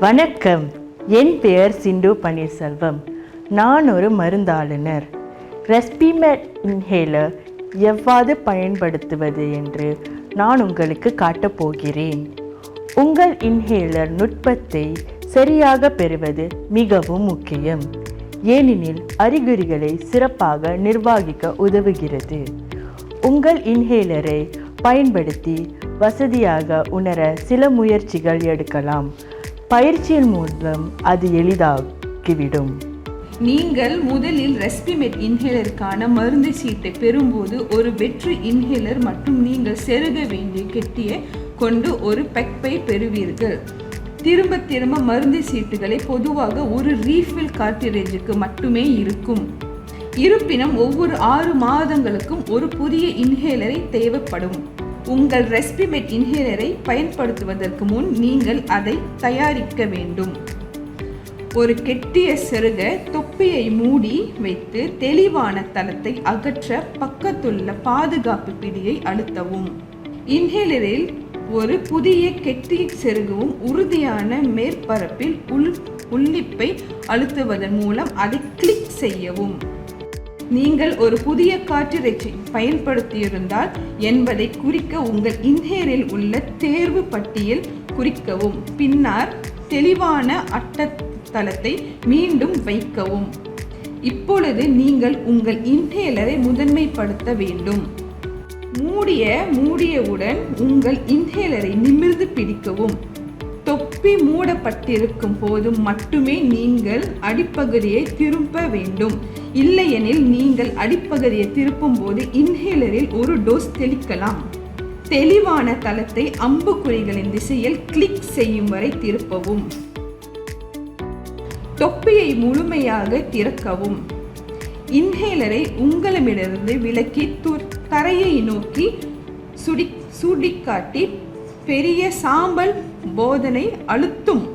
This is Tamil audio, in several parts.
வணக்கம். என் பெயர் சிந்து பன்னீர்செல்வம். நான் ஒரு மருந்தாளுநர். ரெஸ்பிமெட் இன்ஹேலர் எவ்வாறு பயன்படுத்துவது என்று நான் உங்களுக்கு காட்டப் போகிறேன். உங்கள் இன்ஹேலர் நுட்பத்தை சரியாக பெறுவது மிகவும் முக்கியம். ஏனெனில் அறிகுறிகளை சிறப்பாக நிர்வகிக்க உதவுகிறது. உங்கள் இன்ஹேலரை பயன்படுத்தி வசதியாக உணர சில முயற்சிகள் எடுக்கலாம். பயிற்சியின் மூலம் அது எளிதாக்கிவிடும். நீங்கள் முதலில் ரெஸ்பிமெட் இன்ஹேலருக்கான மருந்து சீட்டை பெறும்போது ஒரு வெற்று இன்ஹேலர் மற்றும் நீங்கள் செருக வேண்டிய கெட்டியை கொண்டு ஒரு பெக்பை பெறுவீர்கள். திரும்ப திரும்ப மருந்து சீட்டுகளை பொதுவாக ஒரு ரீஃபில் கார்டிரேஜுக்கு மட்டுமே இருக்கும். இருப்பினும் ஒவ்வொரு ஆறு மாதங்களுக்கும் ஒரு புதிய இன்ஹேலரை தேவைப்படும். உங்கள் ரெஸ்பிமெட் இன்ஹேலரை பயன்படுத்துவதற்கு முன் நீங்கள் அதை தயாரிக்க வேண்டும். ஒரு கெட்டிய செருக தொப்பியை மூடி வைத்து தெளிவான தளத்தை அகற்ற பக்கத்துள்ள பாதுகாப்பு பிடியை அழுத்தவும். இன்ஹேலரில் ஒரு புதிய கெட்டிய செருகவும் உறுதியான மேற்பரப்பில் உள் உள்ளிப்பை அழுத்துவதன் மூலம் அதை கிளிக் செய்யவும். நீங்கள் ஒரு புதிய காற்றிறைச்சி பயன்படுத்தியிருந்தால் என்பதை குறிக்க உங்கள் இன்ஹேரில் உள்ள தேர்வு பட்டியல் குறிக்கவும். பின்னர் தெளிவான அட்டத்தளத்தை மீண்டும் வைக்கவும். இப்பொழுது நீங்கள் உங்கள் இன்ஹேலரை முதன்மைப்படுத்த வேண்டும். மூடிய மூடியவுடன் உங்கள் இன்ஹேலரை நிமிர்ந்து பிடிக்கவும். தொப்பி மூடப்பட்டிருக்கும் போது மட்டுமே நீங்கள் அடிப்பகுதியை திருப்ப வேண்டும். இல்லையெனில் நீங்கள் அடிப்பகுதியை திருப்பும் போது இன்ஹேலரில் ஒரு டோஸ் தெளிக்கலாம். தெளிவான தளத்தை அம்புக்குறிகளின் திசையில் கிளிக் செய்யும் வரை திருப்பவும். தொப்பியை முழுமையாக திறக்கவும். இன்ஹேலரை உங்களிடமிருந்து விலக்கி தரையை நோக்கி சுடி சுடிக்காட்டி பெரிய சாம்பல் போதனை அழுத்தும்.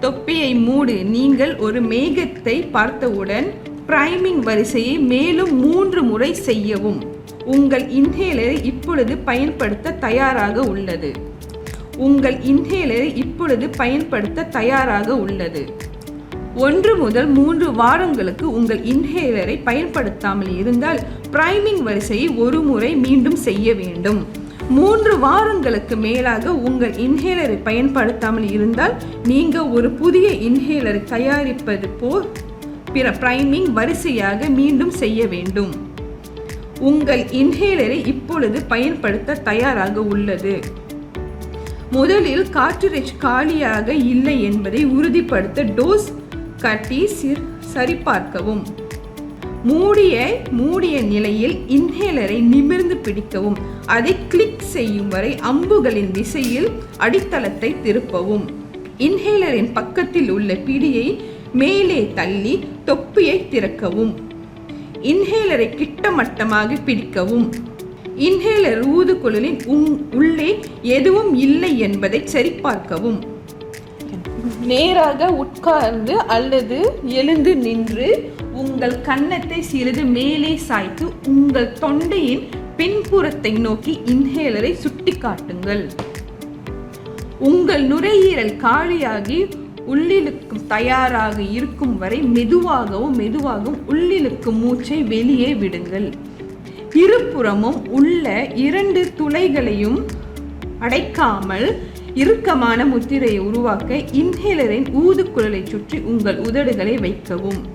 தொப்பியை மூடு. நீங்கள் ஒரு மேகத்தை பார்த்தவுடன் பிரைமிங் வரிசையை மேலும் மூன்று முறை செய்யவும். உங்கள் இன்ஹேலரை இப்பொழுது பயன்படுத்த தயாராக உள்ளது. உங்கள் இன்ஹேலரை இப்பொழுது பயன்படுத்த தயாராக உள்ளது. ஒன்று முதல் மூன்று வாரங்களுக்கு உங்கள் இன்ஹேலரை பயன்படுத்தாமல் இருந்தால் பிரைமிங் வரிசையை ஒரு முறை மீண்டும் செய்ய வேண்டும். மூன்று வாரங்களுக்கு மேலாக உங்கள் இன்ஹேலரை பயன்படுத்தாமல் இருந்தால் நீங்கள் ஒரு புதிய இன்ஹேலரை தயாரிப்பது போல் பிற பிரைமிங் வரிசையாக மீண்டும் செய்ய வேண்டும். உங்கள் இன்ஹேலரை இப்பொழுது பயன்படுத்த தயாராக உள்ளது. முதலில் காற்றுரைச் காலியாக இல்லை என்பதை உறுதிப்படுத்த டோஸ் கட்டி சிர் சரிபார்க்கவும். மூடிய மூடிய நிலையில் இன்ஹேலரை நிமிர்ந்து பிடிக்கவும் அதை கிளிக் செய்யும் வரை அம்புகளின் திசையில் அடித்தளத்தை திருப்பவும். இன்ஹேலரின் பக்கத்தில் உள்ள பிடியை மேலே தள்ளி தொப்பியை திறக்கவும். இன்ஹேலரை கிட்டமட்டமாக பிடிக்கவும். இன்ஹேலர் ஊதுகுழலின் உங் உள்ளே எதுவும் இல்லை என்பதை சரிபார்க்கவும். நேராக உட்கார்ந்து அல்லது எழுந்து நின்று உங்கள் கன்னத்தை சிறிது மேலே சாய்த்து உங்கள் தொண்டையின் பின்புறத்தை நோக்கி இன்ஹேலரை சுட்டிக்காட்டுங்கள். உங்கள் நுரையீரல் காலியாகி உள்ளிழுக்கும் தயாராக இருக்கும் வரை மெதுவாகவும் மெதுவாகவும் உள்ளிழுக்கும் மூச்சை வெளியே விடுங்கள். இருபுறமும் உள்ள இரண்டு துளைகளையும் அடைக்காமல் இறுக்கமான முத்திரையை உருவாக்க இன்ஹேலரின் ஊதுக்குழலை சுற்றி உங்கள் உதடுகளை வைக்கவும்.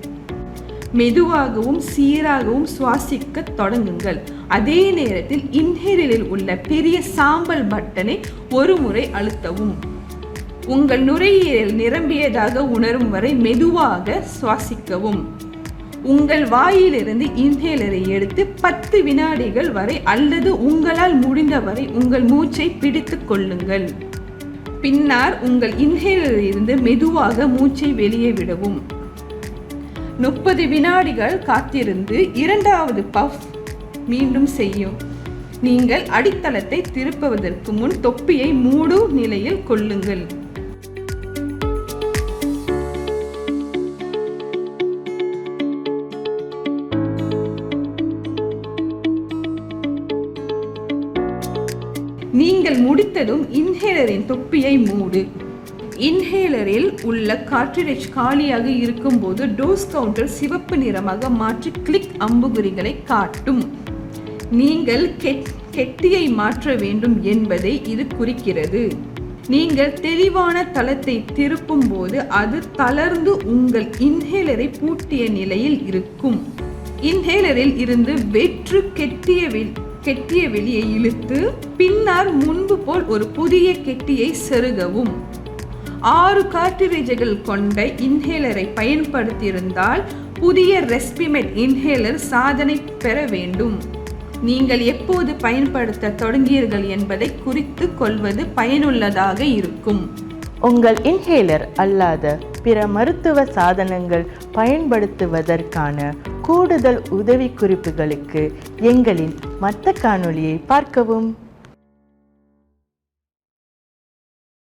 மெதுவாகவும் சீராகவும் சுவாசிக்க தொடங்குங்கள். அதே நேரத்தில் இன்ஹேலரில் உள்ள பெரிய சாம்பல் பட்டனை ஒரு முறை அழுத்தவும். உங்கள் நுரையீரல் நிரம்பியதாக உணரும் வரை மெதுவாக சுவாசிக்கவும். உங்கள் வாயிலிருந்து இன்ஹேலரை எடுத்து பத்து வினாடிகள் வரை அல்லது உங்களால் முடிந்தவரை உங்கள் மூச்சை பிடித்து கொள்ளுங்கள். பின்னர் உங்கள் இன்ஹேலரிலிருந்து மெதுவாக மூச்சை வெளியே விடவும். முப்பது வினாடிகள் காத்திருந்து இரண்டாவது பஃப் மீண்டும் செய்யும். நீங்கள் அடித்தளத்தை திருப்புவதற்கு முன் தொப்பியை மூடு நிலையில் கொள்ளுங்கள். நீங்கள் முடித்ததும் இன்ஹேலரின் தொப்பியை மூடு. இன்ஹேலரில் உள்ள கார்ட்ரிடேஜ் காலியாக இருக்கும்போது டோஸ் கவுண்டர் சிவப்பு நிறமாக மாற்றி கிளிக் அம்புகுறிகளை காட்டும். நீங்கள் கெட் கெட்டியை மாற்ற வேண்டும் என்பதை இது குறிக்கிறது. நீங்கள் தெளிவான தளத்தை திருப்பும் போது அது தளர்ந்து உங்கள் இன்ஹேலரை பூட்டிய நிலையில் இருக்கும். இன்ஹேலரில் இருந்து வெற்று கெட்டிய வெ- கெட்டிய வெளியை இழுத்து பின்னர் முன்பு போல் ஒரு புதிய கெட்டியை செருகவும். ஆறு கார்டிரேஜுகள் கொண்ட இன்ஹேலரை பயன்படுத்தியிருந்தால் புதிய ரெஸ்பிமெட் இன்ஹேலர் சாதனை பெற வேண்டும். நீங்கள் எப்போது பயன்படுத்த தொடங்கியீர்கள் என்பதை குறித்து கொள்வது பயனுள்ளதாக இருக்கும். உங்கள் இன்ஹேலர் அல்லாத பிற மருத்துவ சாதனங்கள் பயன்படுத்துவதற்கான கூடுதல் உதவிக்குறிப்புகளுக்கு எங்களின் மற்ற காணொளியை பார்க்கவும்.